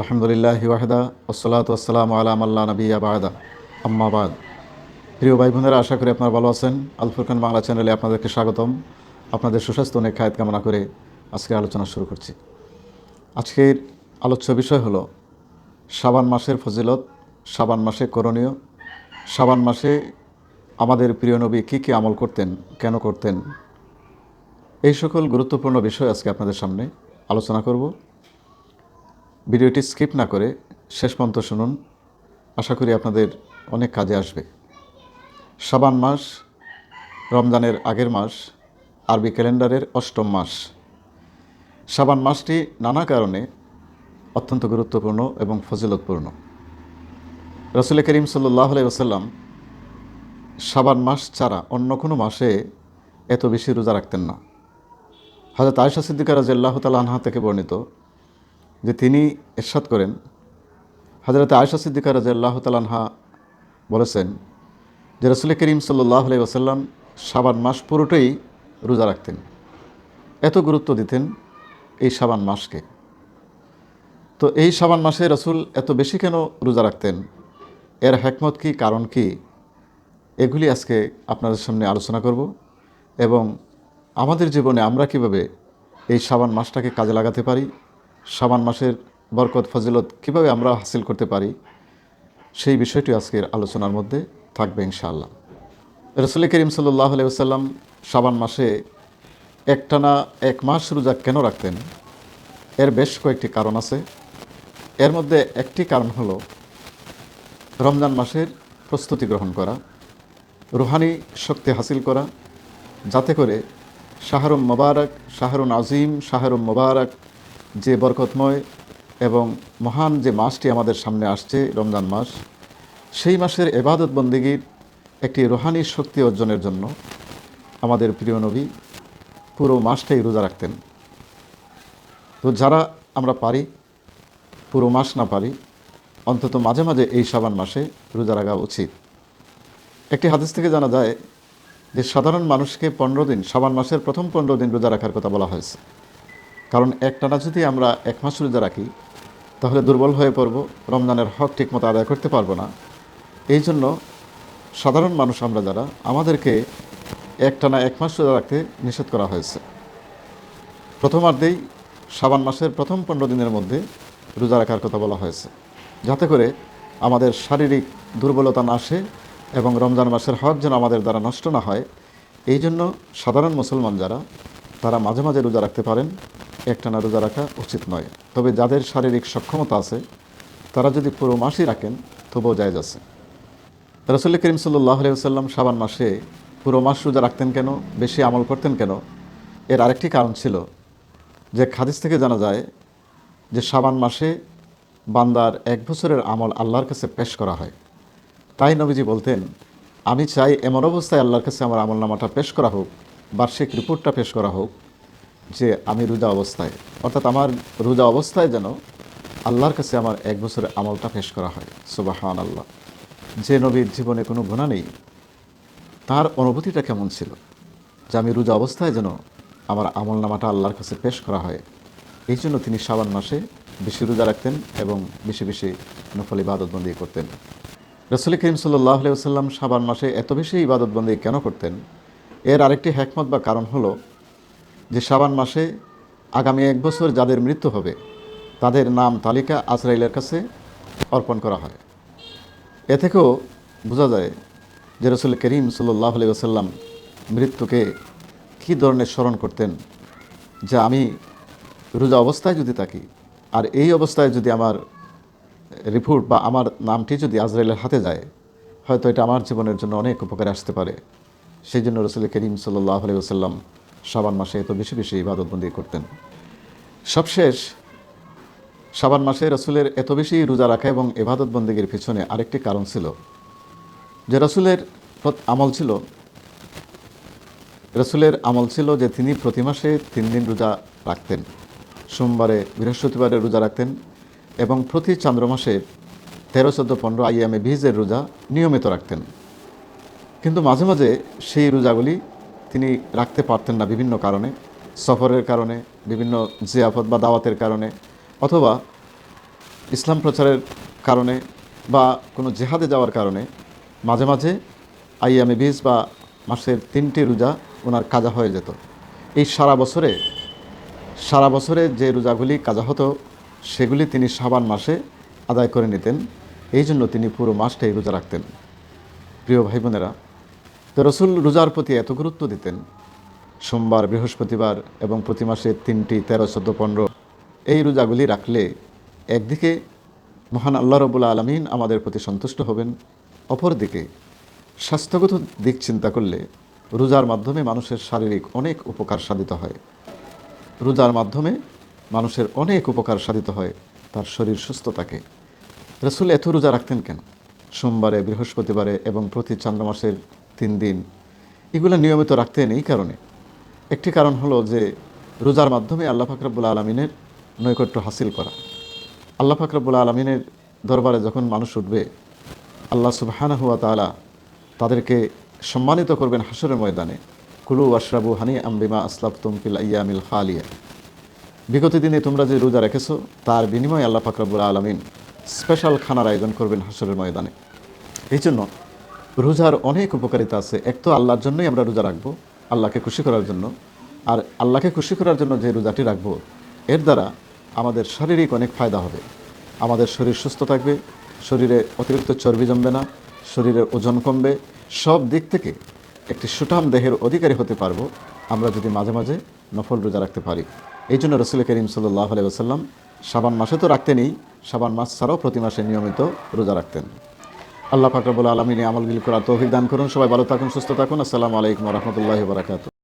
আলহামদুলিল্লাহ ওয়াহদা ওসলাত ওসালাম আলাম আল্লাহ নবী আবাদা আম্মাবাদ প্রিয় ভাই বোনেরা আশা করি আপনারা ভালো আছেন। আলফুরখান বাংলা চ্যানেলে আপনাদেরকে স্বাগতম। আপনাদের সুস্বাস্থ্য অনেক খায়ত কামনা করে আজকে আলোচনা শুরু করছি। আজকের আলোচ্য বিষয় হলো সাবান মাসের ফজিলত সাবান মাসে করণীয় সাবান মাসে আমাদের প্রিয় নবী কী কী আমল করতেন, কেন করতেন, এই সকল গুরুত্বপূর্ণ বিষয় আজকে আপনাদের সামনে আলোচনা করব। ভিডিওটি স্কিপ না করে শেষ পর্যন্ত শুনুন। আশা করি আপনাদের অনেক কাজে আসবে। সাবান মাস, রমজানের আগের মাস, আরবি ক্যালেন্ডারের অষ্টম মাস। সাবান মাসটি নানা কারণে অত্যন্ত গুরুত্বপূর্ণ এবং ফজিলতপূর্ণ। রসুল করিম সাল্লাহ ওসাল্লাম সাবান মাস ছাড়া অন্য কোনো মাসে এত বেশি রোজা রাখতেন না। হজরত আয়সা সিদ্দিকা রাজিয়াল্লাহ আনহা থেকে বর্ণিত যে তিনি এরশাদ করেন। হজরত আয়সা সিদ্দিকা রাজিয়াল্লাহ তালাহা বলেছেন যে রসুল করিম সাল্লাহ আলাই ওসাল্লাম সাবান মাস পুরোটাই রোজা রাখতেন। এত গুরুত্ব দিতেন এই সাবান মাসকে। তো এই সাবান মাসে রসুল এত বেশি কেন রোজা রাখতেন? এর হ্যাকমত কি, কারণ কি? এগুলি আজকে আপনাদের সামনে আলোচনা করব এবং আমাদের জীবনে আমরা কীভাবে এই সাবান মাসটাকে কাজে লাগাতে পারি সাবান মাসের বরকত, ফজিলত কীভাবে আমরা হাসিল করতে পারি, সেই বিষয়টি আজকের আলোচনার মধ্যে থাকবে ইনশাআল্লাহ। রসুল করিম সাল্লাহ আলাইসাল্লাম সাবান মাসে একটানা এক মাস রোজা কেন রাখতেন? এর বেশ কয়েকটি কারণ আছে। এর মধ্যে একটি কারণ হলো রমজান মাসের প্রস্তুতি গ্রহণ করা, রুহানি শক্তি হাসিল করা, যাতে করে শাহরুম মোবারক, শাহরুন আজিম শাহরুম মোবারক যে বরকতময় এবং মহান যে মাসটি আমাদের সামনে আসছে, রমজান মাস, সেই মাসের এবাদত বন্দিগির একটি রোহানি শক্তি অর্জনের জন্য আমাদের প্রিয় নবী পুরো মাসটাই রোজা রাখতেন। তো যারা আমরা পারি, পুরো মাস না পারি, অন্তত মাঝে মাঝে এই সাবান মাসে রোজা রাখা উচিত। একটি হাদিস থেকে জানা যায় যে সাধারণ মানুষকে পনেরো দিন সাবান মাসের প্রথম পনেরো দিন রোজা রাখার কথা বলা হয়েছে। কারণ একটানা যদি আমরা এক মাস রোজা রাখি, তাহলে দুর্বল হয়ে পড়ব, রমজানের হক ঠিকমতো আদায় করতে পারব না। এই জন্য সাধারণ মানুষ আমরা যারা, আমাদেরকে একটানা এক মাস রোজা রাখতে নিষেধ করা হয়েছে। প্রথমার্ধেই সাবান মাসের প্রথম পনেরো দিনের মধ্যে রোজা রাখার কথা বলা হয়েছে। যাতে করে আমাদের শারীরিক দুর্বলতা না আসে এবং রমজান মাসের হক যেন আমাদের দ্বারা নষ্ট না হয়, এই জন্য সাধারণ মুসলমান যারা, তারা মাঝে মাঝে রোজা রাখতে পারেন। একটানা রোজা রাখা উচিত নয়। তবে যাদের শারীরিক সক্ষমতা আছে, তারা যদি পুরো মাসই রাখেন, তবুও জায়জ আছে। রসুল করিম সাল্লাহ আলিয়াল্লাম সাবান মাসে পুরো মাস রোজা রাখতেন কেন, বেশি আমল করতেন কেন? এর আরেকটি কারণ ছিল যে খাদিস থেকে জানা যায় যে সাবান মাসে বান্দার এক বছরের আমল আল্লাহর কাছে পেশ করা হয়। তাই নবীজি বলতেন, আমি চাই এমন অবস্থায় আল্লাহর কাছে আমার আমল নামাটা পেশ করা হোক, বার্ষিক রিপোর্টটা পেশ করা হোক যে আমি রোজা অবস্থায়, অর্থাৎ আমার রোজা অবস্থায় যেন আল্লাহর কাছে আমার এক বছরের আমলটা পেশ করা হয়। সুবাহান আল্লাহ যে নবীর জীবনে কোনো গুণা নেই, তার অনুভূতিটা কেমন ছিল? যে আমি রোজা অবস্থায় যেন আমার আমল নামাটা আল্লাহর কাছে পেশ করা হয়, এই জন্য তিনি সাবান মাসে বেশি রোজা রাখতেন এবং বেশি বেশি নফল ইবাদতবন্দি করতেন। রসুল করিম সাল্লাহ আলিয়াল্লাম সাবান মাসে এত বেশি ইবাদতবন্দি কেন করতেন? এর আরেকটি হ্যাকমত বা কারণ হলো যে সাবান মাসে আগামী এক বছর যাদের মৃত্যু হবে, তাদের নাম তালিকা আজরাইলের কাছে অর্পণ করা হয়। এ থেকেও বোঝা যায় যে রসুল করিম সাল্লাহ আলি আসাল্লাম মৃত্যুকে কী ধরনের স্মরণ করতেন, যে আমি রোজা অবস্থায় যদি থাকি, আর এই অবস্থায় যদি আমার রিপোর্ট বা আমার নামটি যদি আজরাইলের হাতে যায়, হয়তো এটা আমার জীবনের জন্য অনেক উপকারে আসতে পারে। সেই জন্য রসুল করিম সাল্লাহ আলি আসাল্লাম সাবান মাসে এত বেশি বেশি ইবাদতবন্দি করতেন। সবশেষ সাবান মাসে রসুলের এত বেশি রোজা রাখা এবং ইবাদতবন্দিগির পিছনে আরেকটি কারণ ছিল। যে রসুলের আমল ছিল, রসুলের আমল ছিল যে তিনি প্রতি মাসে তিন দিন রোজা রাখতেন। সোমবারে, বৃহস্পতিবারে রোজা রাখতেন এবং প্রতি চান্দ্র মাসে তেরো, চোদ্দ, পনেরো আইয়ামে ভিজের রোজা নিয়মিত রাখতেন। কিন্তু মাঝে মাঝে সেই রোজাগুলি তিনি রাখতে পারতেন না বিভিন্ন কারণে, সফরের কারণে, বিভিন্ন জিয়াফত বা দাওয়াতের কারণে, অথবা ইসলাম প্রচারের কারণে বা কোনো জেহাদে যাওয়ার কারণে মাঝে মাঝে আইয়ামে বিজ বা মাসের তিনটি রোজা ওনার কাজা হয়ে যেত। এই সারা বছরে সারা বছরে যে রোজাগুলি কাজা হতো, সেগুলি তিনি সাবান মাসে আদায় করে নিতেন। এই জন্য তিনি পুরো মাসটাই রোজা রাখতেন। প্রিয় ভাই বোনেরা তো রসুল রোজার প্রতি এত গুরুত্ব দিতেন। সোমবার, বৃহস্পতিবার এবং প্রতি মাসে তিনটি, তেরো, চোদ্দ, পনেরো এই রোজাগুলি রাখলে একদিকে মহান আল্লাহ রবুল্লা আলমিন আমাদের প্রতি সন্তুষ্ট হবেন, অপরদিকে স্বাস্থ্যগত দিক চিন্তা করলে রোজার মাধ্যমে মানুষের শারীরিক অনেক উপকার সাধিত হয়। রোজার মাধ্যমে মানুষের অনেক উপকার সাধিত হয়, তার শরীর সুস্থ থাকে রসুল এত রোজা রাখতেন কেন? সোমবারে, বৃহস্পতিবারে এবং প্রতি চন্দ্র মাসের তিন দিন। এগুলো নিয়মিত রাখতেন এই কারণে। একটি কারণ হলো যে, রোজার মাধ্যমে আল্লাহ ফাকরাবুল আলমিনের নৈকট্য হাসিল করা। আল্লাহ ফাকরাবুল আলমিনের দরবারে যখন মানুষ উঠবে, আল্লাহ সুবহানাহু হুয়া তাআলা তাদেরকে সম্মানিত করবেন হাসরের ময়দানে। কুলু আশরাবু হানি আম্বিমা আসলাফ তুমফিল ইয়ামিল খালিয়া। বিগত দিনে তোমরা যে রোজা রেখেছো, তার বিনিময়ে আল্লাহ ফাকরাবুল আলমিন স্পেশাল খানার আয়োজন করবেন হাসরের ময়দানে। এই জন্য রোজার অনেক উপকারিতা আছে। এক তো আল্লাহর জন্যই আমরা রোজা রাখব, আল্লাহকে খুশি করার জন্য। আর আল্লাহকে খুশি করার জন্য যে রোজাটি রাখব, এর দ্বারা আমাদের শারীরিক অনেক ফায়দা হবে। আমাদের শরীর সুস্থ থাকবে, শরীরে অতিরিক্ত চর্বি জমবে না, শরীরের ওজন কমবে। সব দিক থেকে একটি সুঠাম দেহের অধিকারী হতে পারব আমরা যদি মাঝে মাঝে নফল রোজা রাখতে পারি। এই জন্য রসুল করিম সাল্লাহ আলাই আসাল্লাম সাবান মাসে তো রাখতেনই, সাবান মাস ছাড়াও প্রতি মাসে নিয়মিত রোজা রাখতেন। আল্লাহ ফাকরাবুল আলমিনী আমলগুলি করার তৌফিক দান করুন। সবাই ভালো থাকুন, সুস্থ থাকুন। আসসালামু আলাইকুম রহমতুল্লাহ বারাকাতু